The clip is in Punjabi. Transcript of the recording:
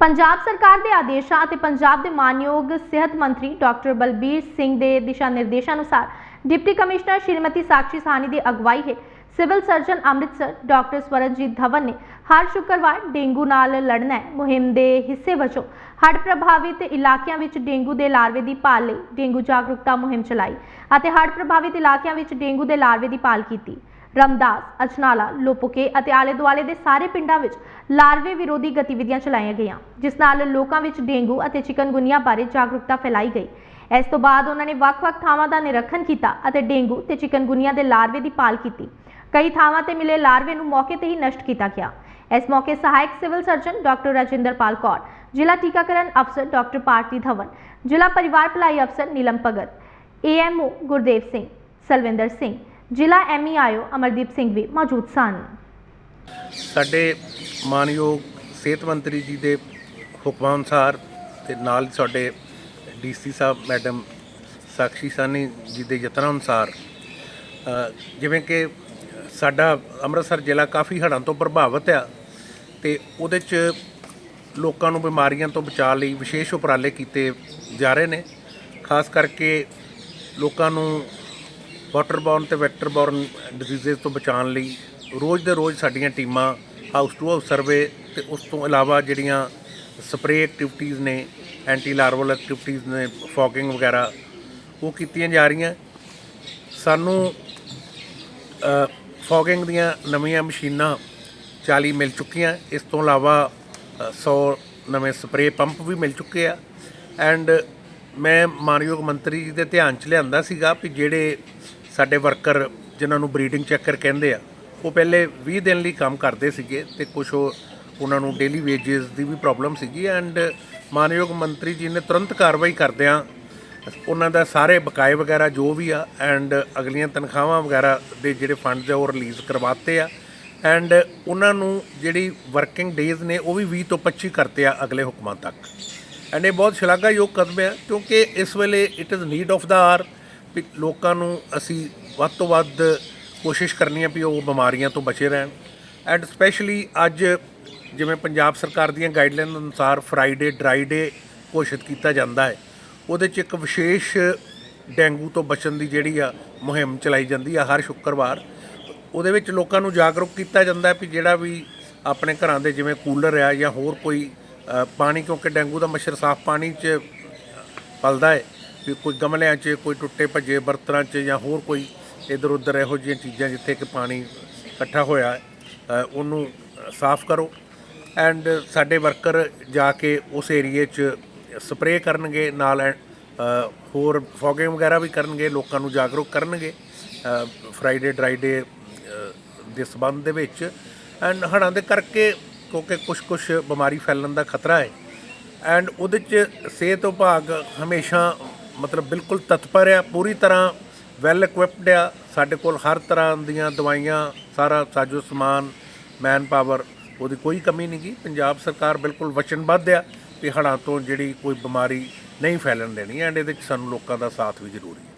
ਪੰਜਾਬ ਸਰਕਾਰ ਦੇ ਆਦੇਸ਼ਾਂ ਅਤੇ ਪੰਜਾਬ ਦੇ ਮਾਨਯੋਗ ਸਿਹਤ ਮੰਤਰੀ ਡਾਕਟਰ ਬਲਬੀਰ ਸਿੰਘ ਦੇ ਦਿਸ਼ਾ ਨਿਰਦੇਸ਼ਾਂ ਅਨੁਸਾਰ ਡਿਪਟੀ ਕਮਿਸ਼ਨਰ ਸ਼੍ਰੀਮਤੀ ਸਾਕਸ਼ੀ ਸਾਹਨੀ ਦੀ ਅਗਵਾਈ ਹੇਠ civil surgeon Amritsar doctor Swaranjit Dhawan ਨੇ ਹਰ ਸ਼ੁੱਕਰਵਾਰ ਡੇਂਗੂ ਨਾਲ ਲੜਨਾ ਹੈ। ਮੁਹਿੰਮ ਦੇ ਹਿੱਸੇ ਵਜੋਂ ਹੜ੍ਹ ਪ੍ਰਭਾਵਿਤ ਇਲਾਕਿਆਂ ਵਿੱਚ ਡੇਂਗੂ ਦੇ ਲਾਰਵੇ ਦੀ ਭਾਲ ਲਈ ਡੇਂਗੂ ਜਾਗਰੂਕਤਾ ਮੁਹਿੰਮ ਚਲਾਈ ਅਤੇ ਹੜ੍ਹ ਪ੍ਰਭਾਵਿਤ ਇਲਾਕਿਆਂ ਵਿੱਚ ਡੇਂਗੂ ਦੇ ਲਾਰਵੇ ਦੀ ਭਾਲ ਕੀਤੀ। ਰਮਦਾਸ, ਅਜਨਾਲਾ, ਲੋਪੋਕੇ ਅਤੇ ਆਲੇ ਦੁਆਲੇ ਦੇ ਸਾਰੇ ਪਿੰਡਾਂ ਵਿੱਚ ਲਾਰਵੇ ਵਿਰੋਧੀ ਗਤੀਵਿਧੀਆਂ ਚਲਾਈਆਂ ਗਈਆਂ, ਜਿਸ ਨਾਲ ਲੋਕਾਂ ਵਿੱਚ ਡੇਂਗੂ ਅਤੇ ਚਿਕਨਗੁਨੀਆ ਬਾਰੇ ਜਾਗਰੂਕਤਾ ਫੈਲਾਈ ਗਈ। ਇਸ ਤੋਂ ਬਾਅਦ ਉਹਨਾਂ ਨੇ ਵੱਖ-ਵੱਖ ਥਾਵਾਂ ਦਾ ਨਿਰੀਖਣ ਕੀਤਾ ਅਤੇ ਡੇਂਗੂ ਤੇ ਚਿਕਨਗੁਨੀਆ ਦੇ ਲਾਰਵੇ ਦੀ ਭਾਲ ਕੀਤੀ। ਕਈ ਥਾਵਾਂ ਤੇ ਮਿਲੇ ਲਾਰਵੇ ਨੂੰ ਮੌਕੇ ਤੇ ਹੀ ਨਸ਼ਟ ਕੀਤਾ ਗਿਆ। ਇਸ ਮੌਕੇ ਸਹਾਇਕ civil surgeon doctor Rajinderpal Kaur, ਜ਼ਿਲ੍ਹਾ ਟੀਕਾਕਰਨ ਅਫਸਰ ਡਾਕਟਰ ਪਾਰਤੀ ਧਵਨ, ਜ਼ਿਲ੍ਹਾ ਪਰਿਵਾਰ ਭਲਾਈ ਅਫਸਰ ਨੀਲਮ ਭਗਤ ਏਐਮਓ ਗੁਰਦੇਵ ਸਿੰਘ, ਸਲਵਿੰਦਰ ਸਿੰਘ ਜ਼ਿਲ੍ਹਾ ਐਮਈਆਈਓ ਅਮਰਦੀਪ ਸਿੰਘ ਵੀ ਮੌਜੂਦ ਸਨ। ਸਾਡੇ ਮਾਨਯੋਗ ਸਿਹਤ ਮੰਤਰੀ ਜੀ ਦੇ ਹੁਕਮਾਂ ਅਨੁਸਾਰ ਤੇ ਨਾਲ ਹੀ ਸਾਡੇ ਡੀਸੀ ਸਾਹਿਬ ਮੈਡਮ ਸਾਕਸ਼ੀ ਸਾਨੀ ਜੀ ਦੇ ਯਤਨਾਂ ਅਨੁਸਾਰ ਜਿਵੇਂ ਕਿ ਸਾਡਾ ਅੰਮ੍ਰਿਤਸਰ ਜ਼ਿਲ੍ਹਾ ਕਾਫੀ ਹੜ੍ਹਾਂ ਤੋਂ ਪ੍ਰਭਾਵਿਤ ਆ ਤੇ ਉਹਦੇ 'ਚ ਲੋਕਾਂ ਨੂੰ ਬਿਮਾਰੀਆਂ ਤੋਂ ਬਚਾਅ ਲਈ ਵਿਸ਼ੇਸ਼ ਉਪਰਾਲੇ ਕੀਤੇ ਜਾ ਰਹੇ ਨੇ। ਖਾਸ ਕਰਕੇ ਲੋਕਾਂ ਨੂੰ ਵਾਟਰਬੋਰਨ ਤੇ ਵੈਕਟਰਬੋਰਨ ਡਿਜ਼ੀਜ਼ਸ ਤੋਂ ਬਚਾਉਣ ਲਈ ਰੋਜ਼ ਦੇ ਰੋਜ਼ ਸਾਡੀਆਂ ਟੀਮਾਂ ਹਾਊਸ ਟੂ ਹਾਊਸ ਸਰਵੇ ਤੇ ਉਸ ਤੋਂ ਇਲਾਵਾ ਜਿਹੜੀਆਂ ਸਪਰੇਅ ਐਕਟੀਵਿਟੀਜ਼ ਨੇ ਐਂਟੀ ਲਾਰਵਲ ਐਕਟੀਵਿਟੀਜ਼ ਨੇ ਫੌਗਿੰਗ ਵਗੈਰਾ ਉਹ ਕੀਤੀਆਂ ਜਾ ਰਹੀਆਂ। ਸਾਨੂੰ ਫੌਗਿੰਗ ਦੀਆਂ ਨਵੀਆਂ ਮਸ਼ੀਨਾਂ 40 ਮਿਲ ਚੁੱਕੀਆਂ। ਇਸ ਤੋਂ ਇਲਾਵਾ ਅ, 100 ਨਵੇਂ ਸਪਰੇਅ ਪੰਪ ਵੀ ਮਿਲ ਚੁੱਕੇ ਆ। ਐਂਡ ਮੈਂ ਮਾਨਯੋਗ ਮੰਤਰੀ ਜੀ ਦੇ ਧਿਆਨ ਚ ਲਿਆਂਦਾ ਸੀਗਾ ਵੀ ਜਿਹੜੇ ਸਾਡੇ ਵਰਕਰ ਜਿਨ੍ਹਾਂ ਨੂੰ ਬਰੀਡਿੰਗ ਚੈੱਕਰ ਕਹਿੰਦੇ ਆ, ਉਹ ਪਹਿਲੇ 20 ਦਿਨ ਲਈ ਕੰਮ ਕਰਦੇ ਸੀਗੇ ਤੇ ਕੁਝ ਉਹਨਾਂ ਨੂੰ ਡੇਲੀ ਵੇਜਸ ਦੀ ਵੀ ਪ੍ਰੋਬਲਮ ਸੀਗੀ ਐਂਡ ਮਾਨਯੋਗ ਮੰਤਰੀ ਜੀ ਨੇ ਤੁਰੰਤ ਕਾਰਵਾਈ ਕਰਦਿਆਂ ਉਹਨਾਂ ਦਾ ਸਾਰੇ ਬਕਾਏ ਵਗੈਰਾ ਜੋ ਵੀ ਆ ਐਂਡ ਅਗਲੀਆਂ ਤਨਖਾਹਾਂ ਵਗੈਰਾ ਦੇ ਜਿਹੜੇ ਫੰਡਸ ਆ ਉਹ ਰਿਲੀਜ਼ ਕਰਵਾਤੇ ਆ ਐਂਡ ਉਹਨਾਂ ਨੂੰ ਜਿਹੜੀ ਵਰਕਿੰਗ ਡੇਜ਼ ਨੇ ਉਹ ਵੀ 20 ਤੋਂ 25 ਕਰਤੇ ਆ ਅਗਲੇ ਹੁਕਮਾਂ ਤੱਕ। ਐਂਡ ਇਹ ਬਹੁਤ ਸ਼ਲਾਘਾਯੋਗ ਕਦਮ ਹੈ ਕਿਉਂਕਿ ਇਸ ਵੇਲੇ it is need of the hour ਲੋਕਾਂ ਨੂੰ ਅਸੀਂ ਵੱਧ ਤੋਂ ਵੱਧ ਕੋਸ਼ਿਸ਼ ਕਰਨੀ ਹੈ ਵੀ ਉਹ ਬਿਮਾਰੀਆਂ ਤੋਂ ਬਚੇ ਰਹਿਣ। ਐਂਡ ਸਪੈਸ਼ਲੀ ਅੱਜ ਜਿਵੇਂ ਪੰਜਾਬ ਸਰਕਾਰ ਦੀਆਂ ਗਾਈਡਲਾਈਨ ਅਨੁਸਾਰ ਫਰਾਈਡੇ ਡਰਾਈ ਡੇ ਘੋਸ਼ਿਤ ਕੀਤਾ ਜਾਂਦਾ ਹੈ। ਉਹਦੇ 'ਚ ਇੱਕ ਵਿਸ਼ੇਸ਼ ਡੈਂਗੂ ਤੋਂ ਬਚਣ ਦੀ ਜਿਹੜੀ ਆ ਮੁਹਿੰਮ ਚਲਾਈ ਜਾਂਦੀ ਆ ਹਰ ਸ਼ੁੱਕਰਵਾਰ। ਉਹਦੇ ਵਿੱਚ ਲੋਕਾਂ ਨੂੰ ਜਾਗਰੂਕ ਕੀਤਾ ਜਾਂਦਾ ਵੀ ਜਿਹੜਾ ਵੀ ਆਪਣੇ ਘਰਾਂ ਦੇ ਜਿਵੇਂ ਕੂਲਰ ਆ ਜਾਂ ਹੋਰ ਕੋਈ ਪਾਣੀ ਕਿਉਂਕਿ ਡੈਂਗੂ ਦਾ ਮੱਛਰ ਸਾਫ਼ ਪਾਣੀ 'ਚ ਪਲਦਾ ਹੈ। ਵੀ ਕੋਈ ਗਮਲਿਆਂ 'ਚ ਕੋਈ ਟੁੱਟੇ ਭੱਜੇ ਬਰਤਨਾਂ 'ਚ ਜਾਂ ਹੋਰ ਕੋਈ ਇਧਰ ਉਧਰ ਇਹੋ ਜਿਹੀਆਂ ਚੀਜ਼ਾਂ ਜਿੱਥੇ ਕਿ ਪਾਣੀ ਇਕੱਠਾ ਹੋਇਆ ਉਹਨੂੰ ਸਾਫ਼ ਕਰੋ। ਐਂਡ ਸਾਡੇ ਵਰਕਰ ਜਾ ਕੇ ਉਸ ਏਰੀਏ 'ਚ ਸਪਰੇਅ ਕਰਨਗੇ ਨਾਲ ਅ, ਹੋਰ ਫੋਗਿੰਗ ਵਗੈਰਾ ਵੀ ਕਰਨਗੇ ਲੋਕਾਂ ਨੂੰ ਜਾਗਰੂਕ ਕਰਨਗੇ ਫਰਾਈਡੇ ਡਰਾਈਡੇ ਦੇ ਸਬੰਧ ਦੇ ਵਿੱਚ। ਐਂਡ ਹੜ੍ਹਾਂ ਦੇ ਕਰਕੇ ਕਿਉਂਕਿ ਕੁਝ ਕੁਝ ਬਿਮਾਰੀ ਫੈਲਣ ਦਾ ਖਤਰਾ ਹੈ। ਐਂਡ ਉਹਦੇ 'ਚ ਸਿਹਤ ਵਿਭਾਗ ਹਮੇਸ਼ਾ ਮਤਲਬ ਬਿਲਕੁਲ ਤਤਪਰ ਆ, ਪੂਰੀ ਤਰ੍ਹਾਂ ਵੈਲ ਇਕਵਿਪਡ ਆ। ਸਾਡੇ ਕੋਲ ਹਰ ਤਰ੍ਹਾਂ ਦੀਆਂ ਦਵਾਈਆਂ, ਸਾਰਾ ਸਾਜੋ ਸਮਾਨ ਮੈਨ ਪਾਵਰ ਉਹਦੀ ਕੋਈ ਕਮੀ ਨਹੀਂ ਗੀ। ਪੰਜਾਬ ਸਰਕਾਰ ਬਿਲਕੁਲ ਵਚਨਬੱਧ ਆ ਕਿ ਹੜ੍ਹਾਂ ਤੋਂ ਜਿਹੜੀ ਕੋਈ ਬਿਮਾਰੀ ਨਹੀਂ ਫੈਲਣ ਦੇਣੀ ਐਂਡ ਇਹਦੇ 'ਚ ਸਾਨੂੰ ਲੋਕਾਂ ਦਾ ਸਾਥ ਵੀ ਜ਼ਰੂਰੀ